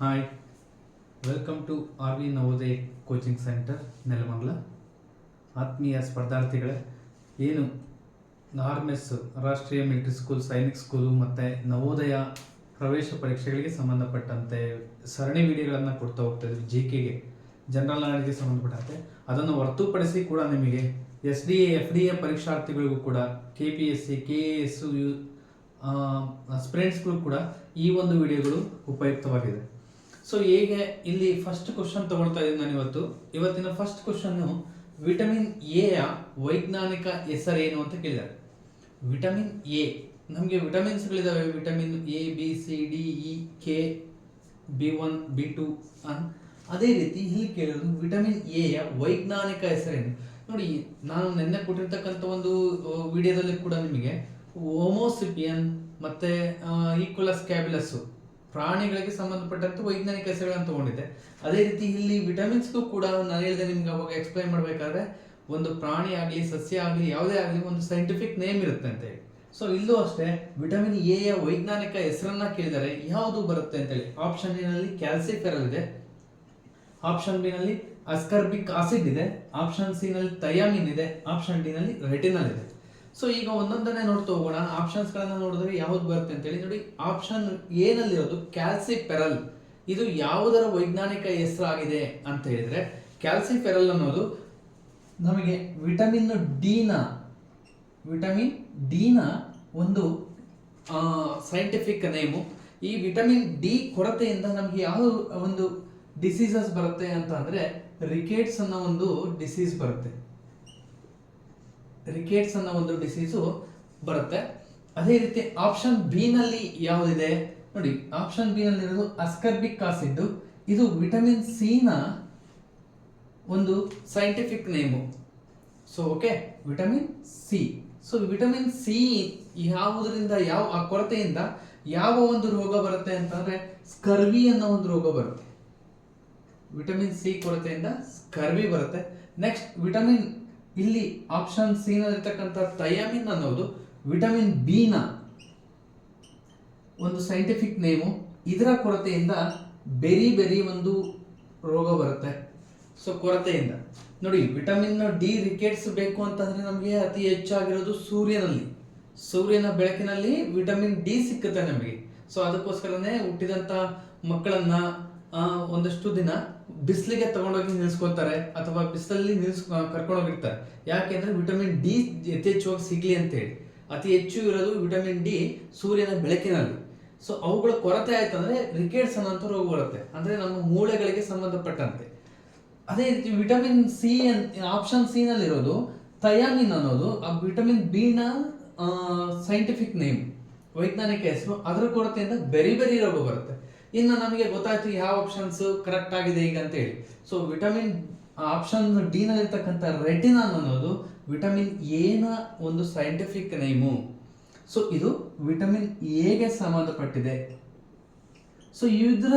Hi welcome to R V Navodaya coaching centre Nelamangala ಆತ್ಮೀಯ ಸ್ಪರ್ಧಾರ್ಥಿಗಳೇ, ಏನು R S Rashtriya military school Sainik school ಮತ್ತು ನವೋದಯ ಪ್ರವೇಶ ಪರೀಕ್ಷೆಗಳಿಗೆ ಸಂಬಂಧಪಟ್ಟಂತೆ ಸರಣಿ ವಿಡಿಯೋಗಳನ್ನು ಕೊಡ್ತಾ ಹೋಗ್ತಾ ಇದ್ವಿ ಜಿ ಕೆಗೆ ಜನರಲ್ ನಾಲೆಡ್ಗೆ ಸಂಬಂಧಪಟ್ಟಂತೆ. ಅದನ್ನು ಹೊರತುಪಡಿಸಿ ಕೂಡ ನಿಮಗೆ S D A F D A ಪರೀಕ್ಷಾರ್ಥಿಗಳಿಗೂ ಕೂಡ K P S C K A S U ಸ್ಪ್ರೆಂಡ್ಸ್ಗಳು ಕೂಡ ಈ ಒಂದು ವಿಡಿಯೋಗಳು ಉಪಯುಕ್ತವಾಗಿದೆ. ಸೊ ಹೇಗೆ ಇಲ್ಲಿ ಫಸ್ಟ್ ಕ್ವಶನ್ ತಗೊಳ್ತಾ ಇದ್ದೀನಿ ನಾನು ಇವತ್ತು. ಇವತ್ತಿನ ಫಸ್ಟ್ ಕ್ವಶನ್ನು ವಿಟಮಿನ್ ಎ ಯ ವೈಜ್ಞಾನಿಕ ಹೆಸರೇನು ಅಂತ ಕೇಳಿದ್ದಾರೆ. ವಿಟಮಿನ್ ಎ ನಮಗೆ ವಿಟಮಿನ್ಸ್ಗಳಿದ್ದಾವೆ vitamin A B C D E K B one B two ಅನ್ ಅದೇ ರೀತಿ ಇಲ್ಲಿ ಕೇಳಿರೋದು ವಿಟಮಿನ್ ಎ ಯ ವೈಜ್ಞಾನಿಕ ಹೆಸರೇನು. ನೋಡಿ, ನಾನು ನಿನ್ನೆ ಕೊಟ್ಟಿರ್ತಕ್ಕಂಥ ಒಂದು ವಿಡಿಯೋದಲ್ಲಿ ಕೂಡ ನಿಮಗೆ ಹೋಮೋಸಿಪಿಯನ್ ಮತ್ತೆ ಈಕ್ವಲಸ್ ಕ್ಯಾಬಿಲಸ್ ಪ್ರಾಣಿಗಳಿಗೆ ಸಂಬಂಧಪಟ್ಟಂತ ವೈಜ್ಞಾನಿಕ ಹೆಸರುಗಳನ್ನು ತಗೊಂಡಿದೆ ಅದೇ ರೀತಿ ಇಲ್ಲಿ ವಿಟಮಿನ್ಸ್ಗೂ ಕೂಡ ನಾನು ಹೇಳಿದೆ ನಿಮ್ಗೆ ಅವಾಗ ಎಕ್ಸ್ಪ್ಲೈನ್ ಮಾಡಬೇಕಾದ್ರೆ, ಒಂದು ಪ್ರಾಣಿ ಆಗಲಿ, ಸಸ್ಯ ಆಗಲಿ, ಯಾವುದೇ ಆಗಲಿ ಒಂದು ಸೈಂಟಿಫಿಕ್ ನೇಮ್ ಇರುತ್ತೆ ಅಂತ ಹೇಳಿ. ಸೊ ಇಲ್ಲೂ ಅಷ್ಟೇ ವಿಟಮಿನ್ ಎ ಯ ವೈಜ್ಞಾನಿಕ ಹೆಸರನ್ನ ಕೇಳಿದರೆ ಯಾವುದು ಬರುತ್ತೆ ಅಂತೇಳಿ ಆಪ್ಷನ್ನಲ್ಲಿ ಕ್ಯಾಲ್ಸಿಫೆರಲ್ ಇದೆ. ಆಪ್ಷನ್ ಬಿ ನಲ್ಲಿ ಅಸ್ಕರ್ಬಿಕ್ ಆಸಿಡ್ ಇದೆ. ಆಪ್ಷನ್ ಸಿ ನಲ್ಲಿ ಥಯಾಮಿನ್ ಇದೆ. ಆಪ್ಷನ್ ಡಿ ನಲ್ಲಿ ರೆಟಿನಲ್ ಇದೆ. ಸೊ ಈಗ ಒಂದೊಂದನ್ನೇ ನೋಡ್ತಾ ಹೋಗೋಣ. ಆಪ್ಷನ್ಸ್ ಗಳನ್ನ ನೋಡಿದ್ರೆ ಯಾವ್ದು ಬರುತ್ತೆ ಅಂತ ಹೇಳಿ ನೋಡಿ ಆಪ್ಷನ್ ಏನಲ್ಲಿರೋದು? ನಲ್ಲಿರೋದು ಕ್ಯಾಲ್ಸಿಫೆರಲ್ ಇದು ಯಾವುದರ ವೈಜ್ಞಾನಿಕ ಹೆಸರಾಗಿದೆ ಅಂತ ಹೇಳಿದ್ರೆ ಕ್ಯಾಲ್ಸಿಫೆರಲ್ ಅನ್ನೋದು ನಮಗೆ ವಿಟಮಿನ್ ಡಿನ ವಿಟಮಿನ್ ಡಿನ ಒಂದು ಸೈಂಟಿಫಿಕ್ ನೇಮು ಈ ವಿಟಮಿನ್ ಡಿ ಕೊರತೆಯಿಂದ ನಮಗೆ ಯಾವ ಒಂದು ಡಿಸೀಸಸ್ ಬರುತ್ತೆ ಅಂತ ಅಂದ್ರೆ ರಿಕೇಟ್ಸ್ ಅನ್ನೋ ಒಂದು ಡಿಸೀಸ್ ಬರುತ್ತೆ. ರಿಕೇಟ್ಸ್ ಅನ್ನೋ ಒಂದು ಡಿಸೀಸು ಬರುತ್ತೆ. ಅದೇ ರೀತಿ ಆಪ್ಷನ್ ಬಿ ನಲ್ಲಿ ಯಾವುದಿದೆ? ನೋಡಿ ಆಪ್ಷನ್ ಬಿ ನಲ್ಲಿ ಅಸ್ಕರ್ಬಿಕ್ ಆಸಿಡ್ ಇದು ವಿಟಮಿನ್ ಸಿ ನ ಒಂದು scientific name so okay vitamin C so vitamin C ಯಾವುದರಿಂದ, ಯಾವ ಆ ಕೊರತೆಯಿಂದ ಯಾವ ಒಂದು ರೋಗ ಬರುತ್ತೆ ಅಂತಂದ್ರೆ ಸ್ಕರ್ವಿ ಅನ್ನೋ ಒಂದು ರೋಗ ಬರುತ್ತೆ. ವಿಟಮಿನ್ ಸಿ ಕೊರತೆಯಿಂದ ಸ್ಕರ್ವಿ ಬರುತ್ತೆ. ನೆಕ್ಸ್ಟ್ ವಿಟಮಿನ್ ಇಲ್ಲಿ ಆಪ್ಷನ್ ಸಿ ನಲ್ಲಿರ್ತಕ್ಕಂಥ ಥಯಾಮಿನ್ ಅನ್ನೋದು ವಿಟಮಿನ್ ಬಿ ನ ಒಂದು ಸೈಂಟಿಫಿಕ್ ನೇಮು ಇದರ ಕೊರತೆಯಿಂದ ಬೆರಿ ಬೆರಿ ಒಂದು ರೋಗ ಬರುತ್ತೆ. ಸೊ ಕೊರತೆಯಿಂದ. ನೋಡಿ ವಿಟಮಿನ್ ಡಿ ರಿಕೆಟ್ಸ್ ಬೇಕು ಅಂತಂದ್ರೆ ನಮಗೆ ಅತಿ ಹೆಚ್ಚಾಗಿರೋದು ಸೂರ್ಯನಲ್ಲಿ. ಸೂರ್ಯನ ಬೆಳಕಿನಲ್ಲಿ ವಿಟಮಿನ್ ಡಿ ಸಿಕ್ಕುತ್ತೆ ನಮಗೆ. ಸೊ ಅದಕ್ಕೋಸ್ಕರನೇ ಹುಟ್ಟಿದಂತ ಮಕ್ಕಳನ್ನ ಒಂದಷ್ಟು ದಿನ ಬಿಸಿಲಿಗೆ ತಗೊಂಡೋಗಿ ನಿಲ್ಸ್ಕೊತಾರೆ ಅಥವಾ ಬಿಸಿಲಲ್ಲಿ ನಿಲ್ಸ್ ಕರ್ಕೊಂಡೋಗಿರ್ತಾರೆ. ಯಾಕೆಂದ್ರೆ ವಿಟಮಿನ್ ಡಿ ಯಥೇಚ್ಛವಾಗಿ ಸಿಗ್ಲಿ ಅಂತ ಹೇಳಿ ಅತಿ ಹೆಚ್ಚು ಇರೋದು ವಿಟಮಿನ್ ಡಿ ಸೂರ್ಯನ ಬೆಳಕಿನಲ್ಲಿ. ಸೊ ಅವುಗಳ ಕೊರತೆ ಆಯ್ತಂದ್ರೆ ರಿಕೇಟ್ಸ್ ಅನ್ನೋಂಥ ರೋಗ ಬರುತ್ತೆ. ಅಂದ್ರೆ ನಮ್ಮ ಮೂಳೆಗಳಿಗೆ ಸಂಬಂಧಪಟ್ಟಂತೆ. ಅದೇ ರೀತಿ ವಿಟಮಿನ್ ಸಿ ಆಪ್ಷನ್ ಸಿ ನಲ್ಲಿರೋದು ಥಯಾಮಿನ್ ಅನ್ನೋದು, ಆ ವಿಟಮಿನ್ ಬಿ ನ ಸೈಂಟಿಫಿಕ್ ನೇಮ್, ವೈಜ್ಞಾನಿಕ ಹೆಸರು. ಅದರ ಕೊರತೆಯಿಂದ ಬೆರಿ ಬೆರಿ ರೋಗ ಬರುತ್ತೆ. ಇನ್ನು ನಮಗೆ ಗೊತ್ತಾಯ್ತು ಯಾವ ಆಪ್ಷನ್ಸ್ ಕರೆಕ್ಟ್ ಆಗಿದೆ ಈಗ ಅಂತ ಹೇಳಿ. ಸೊ ವಿಟಮಿನ್ ಆಪ್ಷನ್ ಡಿ ನಲ್ಲಿರ್ತಕ್ಕಂಥ ರೆಟಿನಾನ್ ಅನ್ನೋದು ವಿಟಮಿನ್ ಎನ ಒಂದು ಸೈಂಟಿಫಿಕ್ ನೇಮು ಸೊ ಇದು ವಿಟಮಿನ್ ಎಗೆ ಸಂಬಂಧಪಟ್ಟಿದೆ. ಸೊ ಇದರ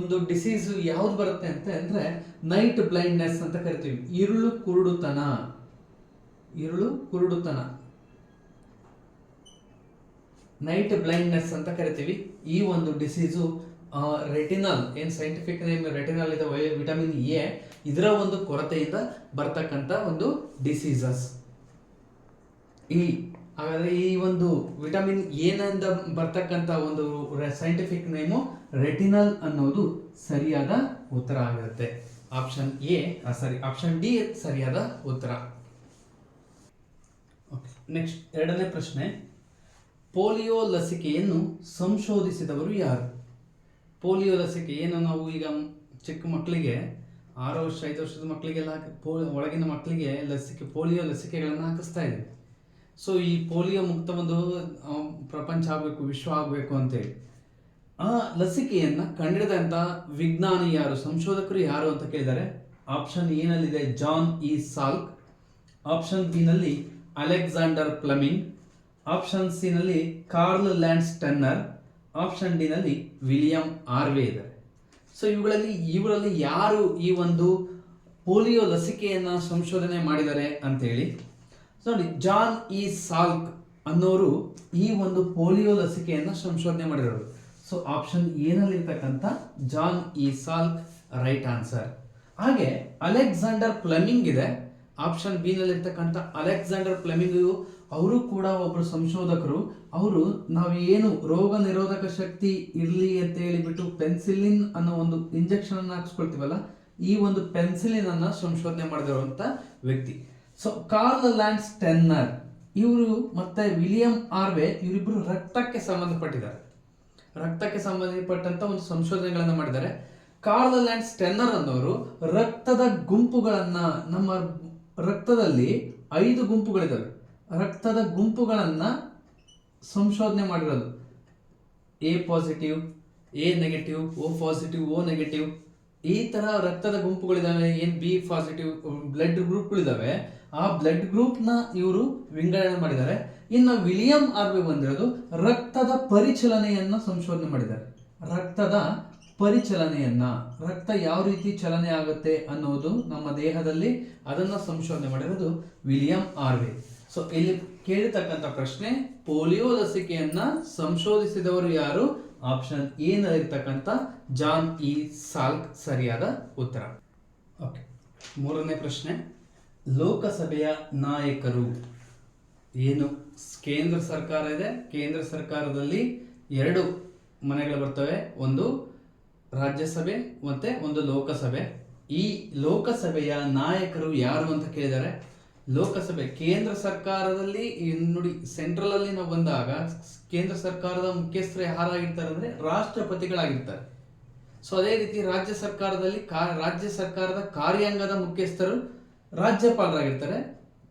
ಒಂದು ಡಿಸೀಸ್ ಯಾವ್ದು ಬರುತ್ತೆ ಅಂತ ಅಂದ್ರೆ ನೈಟ್ ಬ್ಲೈಂಡ್ನೆಸ್ ಅಂತ ಕರಿತೀವಿ. ಇರುಳು ಕುರುಡುತನ. ಇರುಳು ಕುರುಡುತನ. ನೈಟ್ ಬ್ಲೈಂಡ್ನೆಸ್ ಅಂತ ಕರಿತೀವಿ. ಈ ಒಂದು ಡಿಸೀಸು ರೆಟಿನಲ್ ಏನು ಸೈಂಟಿಫಿಕ್ ನೇಮ್ ರೆಟಿನಲ್ ಇದೆ ವಿಟಮಿನ್ ಎ, ಇದರ ಒಂದು ಕೊರತೆಯಿಂದ ಬರ್ತಕ್ಕಂಥ ಒಂದು ಡಿಸೀಸಸ್ ಈ, ಹಾಗಾದರೆ ಈ ಒಂದು ವಿಟಮಿನ್ ಎನಿಂದ ಬರ್ತಕ್ಕಂಥ ಒಂದು ಸೈಂಟಿಫಿಕ್ ನೇಮು ರೆಟಿನಲ್ ಅನ್ನೋದು ಸರಿಯಾದ ಉತ್ತರ ಆಗಿರುತ್ತೆ. Option A sorry option D ಸರಿಯಾದ ಉತ್ತರ. ಓಕೆ ನೆಕ್ಸ್ಟ್ ಎರಡನೇ ಪ್ರಶ್ನೆ. ಪೋಲಿಯೋ ಲಸಿಕೆಯನ್ನು ಸಂಶೋಧಿಸಿದವರು ಯಾರು? ಪೋಲಿಯೋ ಲಸಿಕೆ ಏನು ನಾವು ಈಗ ಚಿಕ್ಕ ಮಕ್ಕಳಿಗೆ, ಆರು ವರ್ಷ, ಐದು ವರ್ಷದ ಮಕ್ಕಳಿಗೆಲ್ಲ ಪೋ, ಒಳಗಿನ ಮಕ್ಕಳಿಗೆ ಲಸಿಕೆ, ಪೋಲಿಯೋ ಲಸಿಕೆಗಳನ್ನು ಹಾಕಿಸ್ತಾ ಇದ್ದೀವಿ ಸೊ ಈ ಪೋಲಿಯೋ ಮುಕ್ತ ಒಂದು ಪ್ರಪಂಚ ಆಗಬೇಕು, ವಿಶ್ವ ಆಗಬೇಕು ಅಂತೇಳಿ. ಆ ಲಸಿಕೆಯನ್ನು ಕಂಡಿಡಿದಂಥ ವಿಜ್ಞಾನಿ ಯಾರು, ಸಂಶೋಧಕರು ಯಾರು ಅಂತ ಕೇಳಿದ್ದಾರೆ ಆಪ್ಷನ್ ಏನಲ್ಲಿದೆ ನಲ್ಲಿದೆ ಜಾನ್ ಇ ಸಾಲ್ಕ್. ಆಪ್ಷನ್ ಬಿನಲ್ಲಿ ಅಲೆಕ್ಸಾಂಡರ್ ಪ್ಲಮಿಂಗ್. ಆಪ್ಷನ್ ಸಿ ನಲ್ಲಿ Karl Landsteiner option D ನಲ್ಲಿ ವಿಲಿಯಂ ಆರ್ವೆ ಇದ್ದಾರೆ ಸೊ ಇವುಗಳಲ್ಲಿ ಇವರಲ್ಲಿ ಯಾರು ಈ ಒಂದು ಪೋಲಿಯೋ ಲಸಿಕೆಯನ್ನು ಸಂಶೋಧನೆ ಮಾಡಿದ್ದಾರೆ ಅಂತೇಳಿ. ಸೊ ನೋಡಿ ಜಾನ್ ಇ ಸಾಲ್ಕ್ ಅನ್ನೋರು ಈ ಒಂದು ಪೋಲಿಯೋ ಲಸಿಕೆಯನ್ನು ಸಂಶೋಧನೆ ಮಾಡಿರೋರು. So option ಏನಲ್ಲಿರ್ತಕ್ಕಂಥ John E Salk right answer ಹಾಗೆ ಅಲೆಕ್ಸಾಂಡರ್ ಪ್ಲಮಿಂಗ್ ಇದೆ. ಆಪ್ಷನ್ ಬಿ ನಲ್ಲಿರ್ತಕ್ಕಂಥ ಅಲೆಕ್ಸಾಂಡರ್ ಫ್ಲೆಮಿಂಗ್ ಅವರು ಕೂಡ ಒಬ್ಬರು ಸಂಶೋಧಕರು. ಅವರು ನಾವು ಏನು ರೋಗ ನಿರೋಧಕ ಶಕ್ತಿ ಇರಲಿ ಅಂತ ಹೇಳಿಬಿಟ್ಟು ಪೆನ್ಸಿಲಿನ್ ಅನ್ನೋ ಒಂದು ಇಂಜೆಕ್ಷನ್ ಅನ್ನು ಹಾಕ್ಸ್ಕೊಳ್ತೀವಲ್ಲ, ಈ ಒಂದು ಪೆನ್ಸಿಲಿನ್ ಅನ್ನ ಸಂಶೋಧನೆ ಮಾಡಿದಿರುವಂತ ವ್ಯಕ್ತಿ. ಸೊ, ಕಾರ್ಲ್ ಲ್ಯಾಂಡ್ಸ್ ಸ್ಟೆನ್ನರ್, ಇವರು ಮತ್ತೆ ವಿಲಿಯಂ ಆರ್ವೆ ಇವರಿಬ್ಬರು ರಕ್ತಕ್ಕೆ ಸಂಬಂಧಪಟ್ಟಿದ್ದಾರೆ. ರಕ್ತಕ್ಕೆ ಸಂಬಂಧಪಟ್ಟಂತ ಒಂದು ಸಂಶೋಧನೆಗಳನ್ನು ಮಾಡಿದ್ದಾರೆ. ಕಾರ್ಲ್ ಲ್ಯಾಂಡ್ಸ್ ಸ್ಟೆನ್ನರ್ ಅನ್ನೋರು ರಕ್ತದ ಗುಂಪುಗಳನ್ನ ನಮ್ಮ ರಕ್ತದಲ್ಲಿ ಐದು ಗುಂಪುಗಳಿದಾವೆ. ರಕ್ತದ ಗುಂಪುಗಳನ್ನು ಸಂಶೋಧನೆ ಮಾಡಿರೋದು. A positive, A negative, O positive, O negative. ಈ ಥರ ರಕ್ತದ ಗುಂಪುಗಳಿದಾವೆ ಏನು ಬಿ ಪಾಸಿಟಿವ್, ಬ್ಲಡ್ ಗ್ರೂಪ್ಗಳಿದ್ದಾವೆ, ಆ ಬ್ಲಡ್ ಗ್ರೂಪ್ನ ಇವರು ವಿಂಗಡಣೆ ಮಾಡಿದ್ದಾರೆ. ಇನ್ನು ವಿಲಿಯಂ ಆರ್ವೆ ಬಂದಿರೋದು ರಕ್ತದ ಪರಿಚಲನೆಯನ್ನು ಸಂಶೋಧನೆ ಮಾಡಿದ್ದಾರೆ. ರಕ್ತದ ಪರಿಚಲನೆಯನ್ನ, ರಕ್ತ ಯಾವ ರೀತಿ ಚಲನೆ ಆಗುತ್ತೆ ಅನ್ನೋದು ನಮ್ಮ ದೇಹದಲ್ಲಿ ಅದನ್ನು ಸಂಶೋಧನೆ ಮಾಡಿರೋದು ವಿಲಿಯಂ ಆರ್ವೆ. ಸೊ ಇಲ್ಲಿ ಕೇಳಿರ್ತಕ್ಕಂಥ ಪ್ರಶ್ನೆ, ಪೋಲಿಯೋ ಲಸಿಕೆಯನ್ನ ಸಂಶೋಧಿಸಿದವರು ಯಾರು? ಆಪ್ಷನ್ ಎ ನಲ್ಲಿರ್ತಕ್ಕಂಥ ಜಾನ್ ಇ ಸಾಲ್ಕ್ ಸರಿಯಾದ ಉತ್ತರ. ಓಕೆ ಮೂರನೇ ಪ್ರಶ್ನೆ. ಲೋಕಸಭೆಯ ನಾಯಕರು. ಏನು? ಕೇಂದ್ರ ಸರ್ಕಾರ ಇದೆ. ಕೇಂದ್ರ ಸರ್ಕಾರದಲ್ಲಿ ಎರಡು ಮನೆಗಳು ಬರ್ತವೆ. ಒಂದು ರಾಜ್ಯಸಭೆ, ಮತ್ತೆ ಒಂದು ಲೋಕಸಭೆ. ಈ ಲೋಕಸಭೆಯ ನಾಯಕರು ಯಾರು ಅಂತ ಕೇಳಿದ್ದಾರೆ? ಲೋಕಸಭೆ, ಕೇಂದ್ರ ಸರ್ಕಾರದಲ್ಲಿ ನೋಡಿ ಸೆಂಟ್ರಲ್ ಅಲ್ಲಿ ನಾವು ಬಂದಾಗ ಕೇಂದ್ರ ಸರ್ಕಾರದ ಮುಖ್ಯಸ್ಥರು ಯಾರಾಗಿರ್ತಾರೆ ಅಂದ್ರೆ ರಾಷ್ಟ್ರಪತಿಗಳಾಗಿರ್ತಾರೆ. ಸೊ ಅದೇ ರೀತಿ ರಾಜ್ಯ ಸರ್ಕಾರದಲ್ಲಿ ರಾಜ್ಯ ಸರ್ಕಾರದ ಕಾರ್ಯಾಂಗದ ಮುಖ್ಯಸ್ಥರು ರಾಜ್ಯಪಾಲರಾಗಿರ್ತಾರೆ.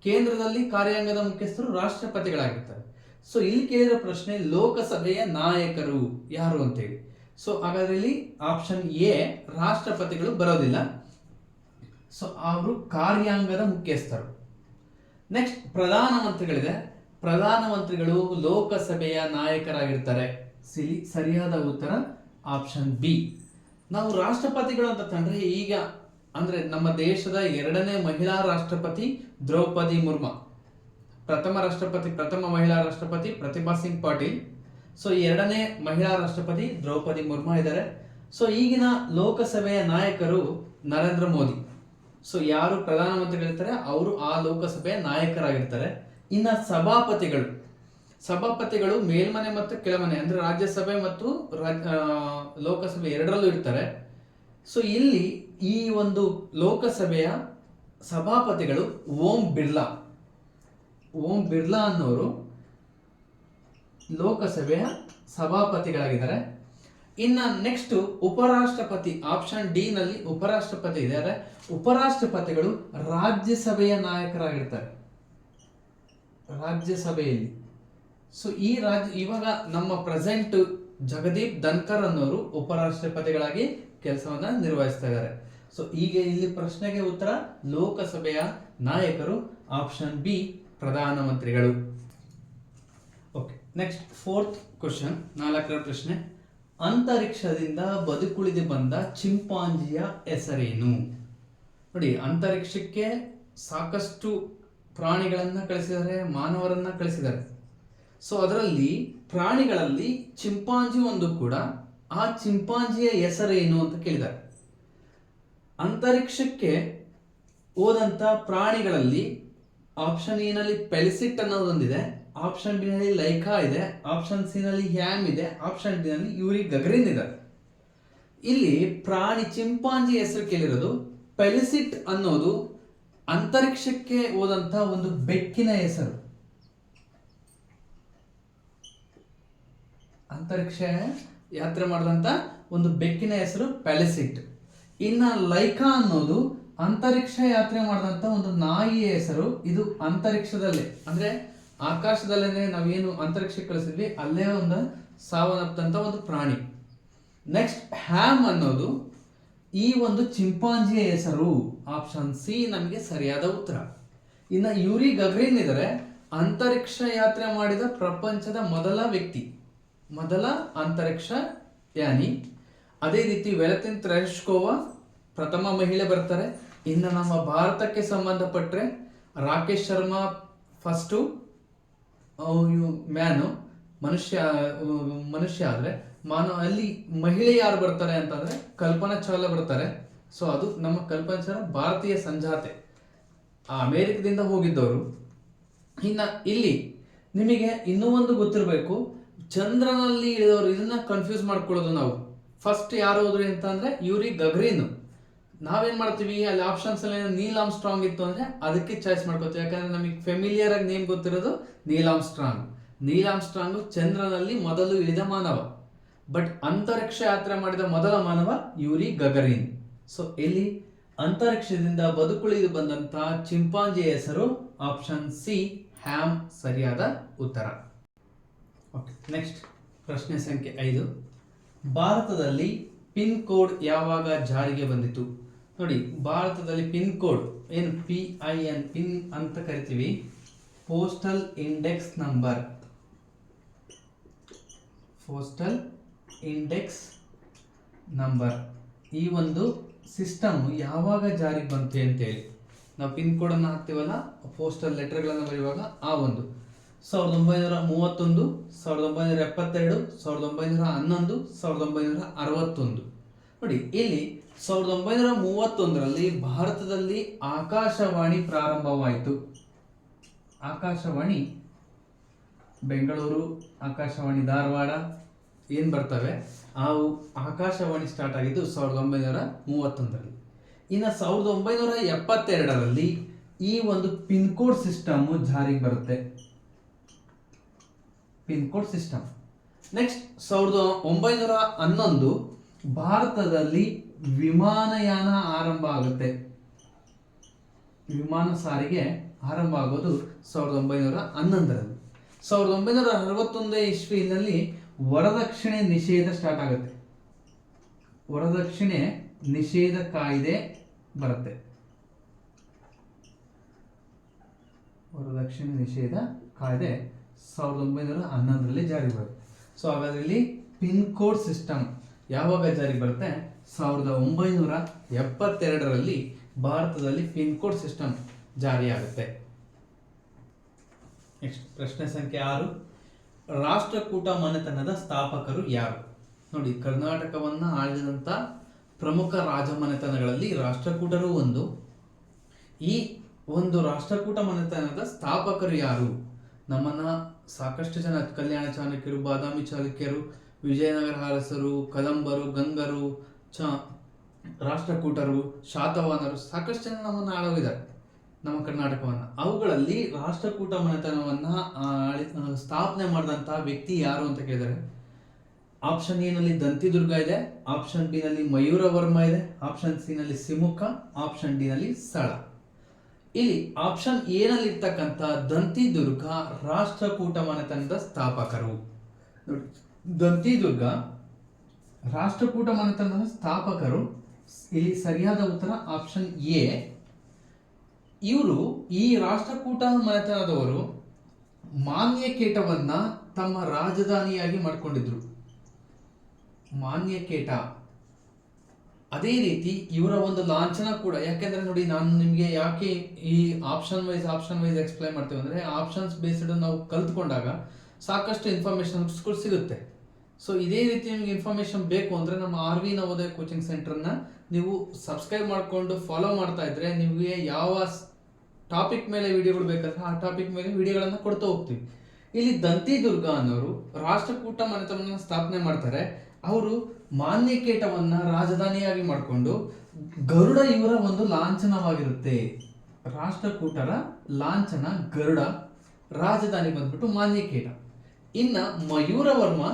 ಕೇಂದ್ರದಲ್ಲಿ ಕಾರ್ಯಾಂಗದ ಮುಖ್ಯಸ್ಥರು ರಾಷ್ಟ್ರಪತಿಗಳಾಗಿರ್ತಾರೆ. ಸೊ ಇಲ್ಲಿ ಕೇಳಿರೋ ಪ್ರಶ್ನೆ, ಲೋಕಸಭೆಯ ನಾಯಕರು ಯಾರು ಅಂತೇಳಿ. ಸೊ ಹಾಗಾದ್ರೆ ಇಲ್ಲಿ ಆಪ್ಷನ್ ಎ, ರಾಷ್ಟ್ರಪತಿಗಳು ಬರೋದಿಲ್ಲ. ಸೊ ಅವರು ಕಾರ್ಯಾಂಗದ ಮುಖ್ಯಸ್ಥರು. ನೆಕ್ಸ್ಟ್ ಪ್ರಧಾನಮಂತ್ರಿಗಳಿದೆ ಪ್ರಧಾನಮಂತ್ರಿಗಳು ಲೋಕಸಭೆಯ ನಾಯಕರಾಗಿರ್ತಾರೆ ಸಿಲಿ ಸರಿಯಾದ ಉತ್ತರ ಆಪ್ಷನ್ ಬಿ ನಾವು ರಾಷ್ಟ್ರಪತಿಗಳು ಅಂತ ತಂದ್ರೆ ಈಗ ಅಂದ್ರೆ ನಮ್ಮ ದೇಶದ ಎರಡನೇ ಮಹಿಳಾ ರಾಷ್ಟ್ರಪತಿ ದ್ರೌಪದಿ ಮುರ್ಮು ಪ್ರಥಮ ರಾಷ್ಟ್ರಪತಿ ಪ್ರಥಮ ಮಹಿಳಾ ರಾಷ್ಟ್ರಪತಿ ಪ್ರತಿಭಾ ಸಿಂಗ್ ಪಾಟೀಲ್ ಸೊ ಎರಡನೇ ಮಹಿಳಾ ರಾಷ್ಟ್ರಪತಿ ದ್ರೌಪದಿ ಮುರ್ಮು ಇದ್ದಾರೆ ಸೊ ಈಗಿನ ಲೋಕಸಭೆಯ ನಾಯಕರು ನರೇಂದ್ರ ಮೋದಿ. ಸೊ ಯಾರು ಪ್ರಧಾನಮಂತ್ರಿಗಳಿರ್ತಾರೆ, ಅವರು ಆ ಲೋಕಸಭೆಯ ನಾಯಕರಾಗಿರ್ತಾರೆ. ಇನ್ನು ಸಭಾಪತಿಗಳು ಸಭಾಪತಿಗಳು ಮೇಲ್ಮನೆ ಮತ್ತು ಕೆಳಮನೆ, ಅಂದ್ರೆ ರಾಜ್ಯಸಭೆ ಮತ್ತು ಲೋಕಸಭೆ ಎರಡರಲ್ಲೂ ಇರ್ತಾರೆ. ಸೊ ಇಲ್ಲಿ ಈ ಒಂದು ಲೋಕಸಭೆಯ ಸಭಾಪತಿಗಳು ಓಂ ಬಿರ್ಲಾ. ಓಂ ಬಿರ್ಲಾ ಅನ್ನೋರು ಲೋಕಸಭೆಯ ಸಭಾಪತಿಗಳಾಗಿದ್ದಾರೆ. ಇನ್ನ ನೆಕ್ಸ್ಟ್ ಉಪರಾಷ್ಟ್ರಪತಿ ಆಪ್ಷನ್ ಡಿ ನಲ್ಲಿ ಉಪರಾಷ್ಟ್ರಪತಿ ಇದ್ದಾರೆ. ಉಪರಾಷ್ಟ್ರಪತಿಗಳು ರಾಜ್ಯಸಭೆಯ ನಾಯಕರಾಗಿರ್ತಾರೆ. ರಾಜ್ಯಸಭೆಯಲ್ಲಿ. ಸೊ ಈ ರಾಜ್ಯ ಇವಾಗ ನಮ್ಮ ಪ್ರೆಸೆಂಟ್ ಜಗದೀಪ್ ಧನ್ಕರ್ ಅನ್ನೋರು ಉಪರಾಷ್ಟ್ರಪತಿಗಳಾಗಿ ಕೆಲಸವನ್ನ ನಿರ್ವಹಿಸ್ತಾ ಇದ್ದಾರೆ. ಸೊ ಈಗ ಇಲ್ಲಿ ಪ್ರಶ್ನೆಗೆ ಉತ್ತರ, ಲೋಕಸಭೆಯ ನಾಯಕರು ಆಪ್ಷನ್ ಬಿ ಪ್ರಧಾನಮಂತ್ರಿಗಳು ಓಕೆ ನೆಕ್ಸ್ಟ್ ಫೋರ್ತ್ ಕ್ವಶನ್ ನಾಲ್ಕರ ಪ್ರಶ್ನೆ. ಅಂತರಿಕ್ಷದಿಂದ ಬದುಕುಳಿದು ಬಂದ ಚಿಂಪಾಂಜಿಯ ಹೆಸರೇನು? ನೋಡಿ, ಅಂತರಿಕ್ಷಕ್ಕೆ ಸಾಕಷ್ಟು ಪ್ರಾಣಿಗಳನ್ನು ಕಳಿಸಿದ್ದಾರೆ, ಮಾನವರನ್ನ ಕಳಿಸಿದ್ದಾರೆ. ಸೊ ಅದರಲ್ಲಿ ಪ್ರಾಣಿಗಳಲ್ಲಿ ಚಿಂಪಾಂಜಿ ಒಂದು ಕೂಡ, ಆ ಚಿಂಪಾಂಜಿಯ ಹೆಸರೇನು ಅಂತ ಕೇಳಿದ್ದಾರೆ. ಅಂತರಿಕ್ಷಕ್ಕೆ ಹೋದಂಥ ಪ್ರಾಣಿಗಳಲ್ಲಿ ಆಪ್ಷನ್ ಏನಲ್ಲಿ ನಲ್ಲಿ ಪೆಲಿಸಿಟ್ ಅನ್ನೋದೊಂದಿದೆ. ಆಪ್ಷನ್ ಬಿ ನಲ್ಲಿ ಲೈಕಾ ಇದೆ. ಆಪ್ಷನ್ ಸಿ ನಲ್ಲಿ ಹ್ಯಾಮ್ ಇದೆ. ಆಪ್ಷನ್ ಡಿ ನಲ್ಲಿ ಯೂರಿ ಗಗರಿನ್ ಇದೆ. ಇಲ್ಲಿ ಪ್ರಾಣಿ ಚಿಂಪಾಂಜಿ ಹೆಸರು ಕೇಳಿರೋದು. ಪೆಲಿಸಿಟ್ ಅನ್ನೋದು ಅಂತರಿಕ್ಷಕ್ಕೆ ಹೋದಂಥ ಒಂದು ಬೆಕ್ಕಿನ ಹೆಸರು. ಅಂತರಿಕ್ಷ ಯಾತ್ರೆ ಮಾಡಿದಂತ ಒಂದು ಬೆಕ್ಕಿನ ಹೆಸರು ಪ್ಯಾಲಿಸಿಟ್ ಇನ್ನ ಲೈಕಾ ಅನ್ನೋದು ಅಂತರಿಕ್ಷ ಯಾತ್ರೆ ಮಾಡಿದಂತ ಒಂದು ನಾಯಿಯ ಹೆಸರು. ಇದು ಅಂತರಿಕ್ಷದಲ್ಲಿ. ಅಂದ್ರೆ ಆಕಾಶದಲ್ಲೇ ನಾವೇನು ಅಂತರಿಕ್ಷಕ್ಕೆ ಕಳಿಸಿದ್ವಿ, ಅಲ್ಲೇ ಒಂದು ಸಾವನ್ನಪ್ಪಂತ ಒಂದು ಪ್ರಾಣಿ. ನೆಕ್ಸ್ಟ್ ಹ್ಯಾಮ್ ಅನ್ನೋದು ಈ ಒಂದು ಚಿಂಪಾಂಜಿಯ ಹೆಸರು. ಆಪ್ಷನ್ ಸಿ ನಮಗೆ ಸರಿಯಾದ ಉತ್ತರ. ಇನ್ನು ಯೂರಿ ಗಗ್ರಿನ್ ಇದ್ದಾರೆ ಅಂತರಿಕ್ಷ ಯಾತ್ರೆ ಮಾಡಿದ ಪ್ರಪಂಚದ ಮೊದಲ ವ್ಯಕ್ತಿ. ಮೊದಲ ಅಂತರಿಕ್ಷ ಯಾನಿ. ಅದೇ ರೀತಿ ವೆಲತಿನ್ ತ್ರೆಶ್ಕೋವಾ ಪ್ರಥಮ ಮಹಿಳೆ ಬರ್ತಾರೆ. ಇನ್ನು ನಮ್ಮ ಭಾರತಕ್ಕೆ ಸಂಬಂಧಪಟ್ಟರೆ ರಾಕೇಶ್ ಶರ್ಮಾ ಫಸ್ಟು ಮ್ಯಾನು ಮನುಷ್ಯ ಮನುಷ್ಯ ಆದರೆ ಮಾನ ಅಲ್ಲಿ ಮಹಿಳೆ ಯಾರು ಬರ್ತಾರೆ ಅಂತಂದ್ರೆ ಕಲ್ಪನಾ ಚಾವ್ಲಾ ಬರ್ತಾರೆ. ಸೊ ಅದು ನಮ್ಮ ಕಲ್ಪನಾ ಚಾವ್ಲಾ ಭಾರತೀಯ ಸಂಜಾತೆ. ಆ ಅಮೇರಿಕದಿಂದ ಹೋಗಿದ್ದವರು. ಇನ್ನ ಇಲ್ಲಿ ನಿಮಗೆ ಇನ್ನೂ ಒಂದು ಗೊತ್ತಿರಬೇಕು, ಚಂದ್ರನಲ್ಲಿ ಇಳಿದವರು, ಇದನ್ನ ಕನ್ಫ್ಯೂಸ್ ಮಾಡ್ಕೊಳ್ಳೋದು ನಾವು. ಫಸ್ಟ್ ಯಾರು ಹೋದ್ರಿ ಅಂತಂದರೆ ಗಗ್ರೀನು ಗಗ್ರಿನ್. ನಾವೇನ್ ಮಾಡ್ತೀವಿ? ಅಲ್ಲಿ ಆಪ್ಷನ್ಸ್ ಅಲ್ಲಿ ನೀಲ್ ಆಮ್ ಸ್ಟ್ರಾಂಗ್ ಇತ್ತು ಅಂದ್ರೆ ಅದಕ್ಕೆ ಚಾಯ್ಸ್ ಮಾಡ್ಕೋತೀವಿ. ಯಾಕಂದ್ರೆ ನಮಗೆ ಫೆಮಿಲಿಯರ್ ಆಗಿ ನೇಮ್ ಗೊತ್ತಿರೋದು Neil Armstrong Neil Armstrong ಚಂದ್ರನಲ್ಲಿ ಮೊದಲು ಇಳಿದ ಮಾನವ. ಬಟ್ ಅಂತರಿಕ್ಷ ಯಾತ್ರೆ ಮಾಡಿದ ಮೊದಲ ಮಾನವ ಯೂರಿ ಗಗರಿನ್. ಸೊ ಇಲ್ಲಿ ಅಂತರಿಕ್ಷದಿಂದ ಬದುಕುಳಿದು ಬಂದಂತ ಚಿಂಪಾಂಜಿ ಹೆಸರು ಆಪ್ಷನ್ ಸಿ ಹ್ಯಾಮ್ ಸರಿಯಾದ ಉತ್ತರ. ಓಕೆ ನೆಕ್ಸ್ಟ್ ಪ್ರಶ್ನೆ ಸಂಖ್ಯೆ ಐದು. ಭಾರತದಲ್ಲಿ ಪಿನ್ ಕೋಡ್ ಯಾವಾಗ ಜಾರಿಗೆ ಬಂದಿತು? ನೋಡಿ, ಭಾರತದಲ್ಲಿ ಪಿನ್ ಕೋಡ್, ಏನು ಪಿ ಐ ಎನ್ ಪಿನ್ ಅಂತ ಕರಿತೀವಿ. Postal index number postal index number ಈ ಒಂದು ಸಿಸ್ಟಮ್ ಯಾವಾಗ ಜಾರಿಗೆ ಬಂತು ಅಂತೇಳಿ. ನಾವು ಪಿನ್ ಕೋಡನ್ನು ಹಾಕ್ತೀವಲ್ಲ ಪೋಸ್ಟಲ್ ಲೆಟರ್ಗಳನ್ನು ಬರೆಯುವಾಗ ಆ ಒಂದು. ಸಾವಿರದ ಒಂಬೈನೂರ ಮೂವತ್ತೊಂದು, ಸಾವಿರದ ಒಂಬೈನೂರ ಎಪ್ಪತ್ತೆರಡು, ಸಾವಿರದ ಒಂಬೈನೂರ ಹನ್ನೊಂದು, ಸಾವಿರದ ಒಂಬೈನೂರ ಅರವತ್ತೊಂದು. ನೋಡಿ, ಇಲ್ಲಿ ಸಾವಿರದ ಒಂಬೈನೂರ ಮೂವತ್ತೊಂದರಲ್ಲಿ ಭಾರತದಲ್ಲಿ ಆಕಾಶವಾಣಿ ಪ್ರಾರಂಭವಾಯಿತು. ಆಕಾಶವಾಣಿ, ಬೆಂಗಳೂರು, ಆಕಾಶವಾಣಿ ಧಾರವಾಡ, ಏನು ಬರ್ತವೆ? ಅವು ಆಕಾಶವಾಣಿ ಸ್ಟಾರ್ಟ್ ಆಗಿದ್ದು ಸಾವಿರದ ಒಂಬೈನೂರ ಮೂವತ್ತೊಂದರಲ್ಲಿ. ಇನ್ನು ಸಾವಿರದ ಒಂಬೈನೂರ ಎಪ್ಪತ್ತೆರಡರಲ್ಲಿ ಈ ಒಂದು ಪಿನ್ ಕೋಡ್ ಸಿಸ್ಟಮ್ ಜಾರಿಗೆ ಬರುತ್ತೆ. Pin code system. ನೆಕ್ಸ್ಟ್, ಸಾವಿರದ ಒಂಬೈನೂರ ಹನ್ನೊಂದು ಭಾರತದಲ್ಲಿ ವಿಮಾನಯಾನ ಆರಂಭ ಆಗುತ್ತೆ. ವಿಮಾನ ಸಾರಿಗೆ ಆರಂಭ ಆಗೋದು ಸಾವಿರದ ಒಂಬೈನೂರ ಹನ್ನೊಂದರಲ್ಲಿ. ಸಾವಿರದ ಒಂಬೈನೂರ ಅರವತ್ತೊಂದನೇ ಇಸ್ವಿನಲ್ಲಿ ವರದಕ್ಷಿಣೆ ನಿಷೇಧ ಸ್ಟಾರ್ಟ್ ಆಗುತ್ತೆ. ವರದಕ್ಷಿಣೆ ನಿಷೇಧ ಕಾಯ್ದೆ ಬರುತ್ತೆ. ವರದಕ್ಷಿಣೆ ನಿಷೇಧ ಕಾಯ್ದೆ ಸಾವಿರದ ಒಂಬೈನೂರ ಹನ್ನೊಂದರಲ್ಲಿ ಜಾರಿ ಬರುತ್ತೆ. ಸೊ ಹಾಗಾದ್ರೆ ಇಲ್ಲಿ ಪಿನ್ ಕೋಡ್ ಸಿಸ್ಟಮ್ ಯಾವಾಗ ಜಾರಿ ಬರುತ್ತೆ? ಸಾವಿರದ ಒಂಬೈನೂರ ಎಪ್ಪತ್ತೆರಡರಲ್ಲಿ ಭಾರತದಲ್ಲಿ ಪಿನ್ ಕೋಡ್ ಸಿಸ್ಟಮ್ ಜಾರಿಯಾಗುತ್ತೆ. ನೆಕ್ಸ್ಟ್ ಪ್ರಶ್ನೆ ಸಂಖ್ಯೆ ಆರು. ರಾಷ್ಟ್ರಕೂಟ ಮನೆತನದ ಸ್ಥಾಪಕರು ಯಾರು? ನೋಡಿ, ಕರ್ನಾಟಕವನ್ನ ಆಳಿದಂತ ಪ್ರಮುಖ ರಾಜಮನೆತನಗಳಲ್ಲಿ ರಾಷ್ಟ್ರಕೂಟರು ಒಂದು. ಈ ಒಂದು ರಾಷ್ಟ್ರಕೂಟ ಮನೆತನದ ಸ್ಥಾಪಕರು ಯಾರು? ನಮ್ಮನ್ನ ಸಾಕಷ್ಟು ಜನ ಕಲ್ಯಾಣ ಚಾಣಕ್ಯರು, ಬಾದಾಮಿ ಚಾಲುಕ್ಯರು, ವಿಜಯನಗರ ಅರಸರು ಕದಂಬರು, ಗಂಗರು ಚ ರಾಷ್ಟ್ರಕೂಟರು ಶಾತವಾಹನರು ಸಾಕಷ್ಟು ಜನ ನಮ್ಮನ್ನು ಆಳೋಗಿದ್ದಾರೆ ನಮ್ಮ ಕರ್ನಾಟಕವನ್ನ. ಅವುಗಳಲ್ಲಿ ರಾಷ್ಟ್ರಕೂಟ ಮನೆತನವನ್ನು ಸ್ಥಾಪನೆ ಮಾಡಿದಂತಹ ವ್ಯಕ್ತಿ ಯಾರು ಅಂತ ಕೇಳಿದರೆ, ಆಪ್ಷನ್ ಎನಲ್ಲಿ ನಲ್ಲಿ ದಂತಿದುರ್ಗ ಇದೆ, ಆಪ್ಷನ್ ಬಿ ನಲ್ಲಿ ಮಯೂರ ವರ್ಮ ಇದೆ, ಆಪ್ಷನ್ ಸಿ ನಲ್ಲಿ ಸಿಮುಖ ಆಪ್ಷನ್ ಡಿ ನಲ್ಲಿ ಸ್ಥಳ ಇಲ್ಲಿ ಆಪ್ಷನ್ ಎ ನಲ್ಲಿ ಇರ್ತಕ್ಕಂಥ ದಂತಿದುರ್ಗ ರಾಷ್ಟ್ರಕೂಟ ಮನೆತನದ ಸ್ಥಾಪಕರು. ನೋಡಿ, ದಂತಿದುರ್ಗ ರಾಷ್ಟ್ರಕೂಟ ಮನೆತನದ ಸ್ಥಾಪಕರು, ಇಲ್ಲಿ ಸರಿಯಾದ ಉತ್ತರ ಆಪ್ಷನ್ ಎ ಇವರು ಈ ರಾಷ್ಟ್ರಕೂಟ ಮನೆತನದವರು ಮಾನ್ಯಕೇಟವನ್ನು ತಮ್ಮ ರಾಜಧಾನಿಯಾಗಿ ಮಾಡ್ಕೊಂಡಿದ್ರು. ಮಾನ್ಯಕೇಟ ಅದೇ ರೀತಿ ಇವರ ಒಂದು ಲಾಂಛನ ಕೂಡ, ಯಾಕೆಂದ್ರೆ ನೋಡಿ ನಾನು ನಿಮಗೆ ಯಾಕೆ ಈ option wise option wise explain ಮಾಡ್ತೇವೆ ಅಂದ್ರೆ ಆಪ್ಷನ್ಸ್ ಬೇಸ್ಡ್ ನಾವು ಕಲ್ತ್ಕೊಂಡಾಗ ಸಾಕಷ್ಟು ಇನ್ಫಾರ್ಮೇಶನ್ಸ್ಗಳು ಸಿಗುತ್ತೆ. ಸೊ ಇದೇ ರೀತಿ ನಿಮಗೆ ಇನ್ಫಾರ್ಮೇಶನ್ ಬೇಕು ಅಂದ್ರೆ ನಮ್ಮ ಆರ್ ವಿ ನವೋದಯ ಕೋಚಿಂಗ್ ಸೆಂಟರ್ನ ನೀವು ಸಬ್ಸ್ಕ್ರೈಬ್ ಮಾಡಿಕೊಂಡು ಫಾಲೋ ಮಾಡ್ತಾ ಇದ್ರೆ ನಿಮಗೆ ಯಾವ ಟಾಪಿಕ್ ಮೇಲೆ ವಿಡಿಯೋಗಳು ಬೇಕಾದ್ರೆ ಆ ಟಾಪಿಕ್ ಮೇಲೆ ವಿಡಿಯೋಗಳನ್ನು ಕೊಡ್ತಾ ಹೋಗ್ತೀವಿ. ಇಲ್ಲಿ ದಂತಿ ದಂತಿದುರ್ಗ ಅನ್ನೋರು ರಾಷ್ಟ್ರಕೂಟ ಮನೆತನವನ್ನು ಸ್ಥಾಪನೆ ಮಾಡ್ತಾರೆ. ಅವರು ಮಾನ್ಯಕೇಟವನ್ನ ರಾಜಧಾನಿಯಾಗಿ ಮಾಡಿಕೊಂಡು ಗರುಡ ಇವರ ಒಂದು ಲಾಂಛನವಾಗಿರುತ್ತೆ. ರಾಷ್ಟ್ರಕೂಟರ ಲಾಂಛನ ಗರುಡ ರಾಜಧಾನಿ ಬಂದ್ಬಿಟ್ಟು ಮಾನ್ಯಕೇಟ. ಇನ್ನು ಮಯೂರ ವರ್ಮ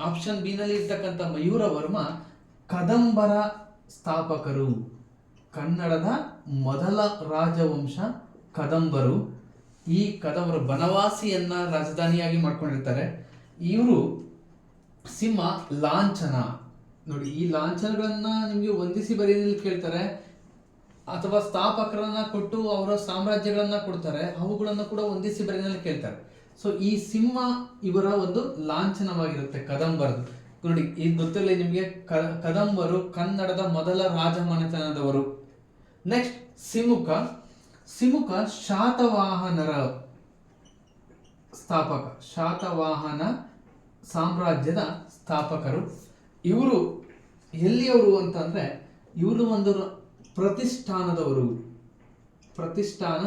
ಆಪ್ಷನ್ ಬಿ ನಲ್ಲಿ ಇರ್ತಕ್ಕಂಥ ಮಯೂರ ವರ್ಮ ಕದಂಬರ ಸ್ಥಾಪಕರು. ಕನ್ನಡದ ಮೊದಲ ರಾಜವಂಶ ಕದಂಬರು. ಈ ಕದಂಬರು ಬನವಾಸಿಯನ್ನ ರಾಜಧಾನಿಯಾಗಿ ಮಾಡ್ಕೊಂಡಿರ್ತಾರೆ. ಇವರು ಸಿಂಹ ಲಾಂಛನ. ನೋಡಿ, ಈ ಲಾಂಛನಗಳನ್ನ ನಿಮಗೆ ವಂದಿಸಿ ಬರೆಯಲು ಕೇಳ್ತಾರೆ. ಅಥವಾ ಸ್ಥಾಪಕರನ್ನ ಕೊಟ್ಟು ಅವರ ಸಾಮ್ರಾಜ್ಯಗಳನ್ನ ಕೊಡ್ತಾರೆ. ಅವುಗಳನ್ನ ಕೂಡ ಹೊಂದಿಸಿ ಬರೆಯಲು ಕೇಳ್ತಾರೆ. ಸೊ ಈ ಸಿಂಹ ಇವರ ಒಂದು ಲಾಂಛನವಾಗಿರುತ್ತೆ ಕದಂಬರದು. ನೋಡಿ ಈ ಗೊತ್ತಿರಲಿ ನಿಮಗೆ? ಕದಂಬರು ಕನ್ನಡದ ಮೊದಲ ರಾಜಮನೆತನದವರು. ನೆಕ್ಸ್ಟ್ ಸಿಮುಖ ಸಿಮುಖ ಶಾತವಾಹನರ ಸ್ಥಾಪಕ, ಶಾತವಾಹನ ಸಾಮ್ರಾಜ್ಯದ ಸ್ಥಾಪಕರು. ಇವರು ಎಲ್ಲಿಯವರು ಅಂತಂದರೆ, ಇವರು ಒಂದು ಪ್ರತಿಷ್ಠಾನದವರು. ಪ್ರತಿಷ್ಠಾನ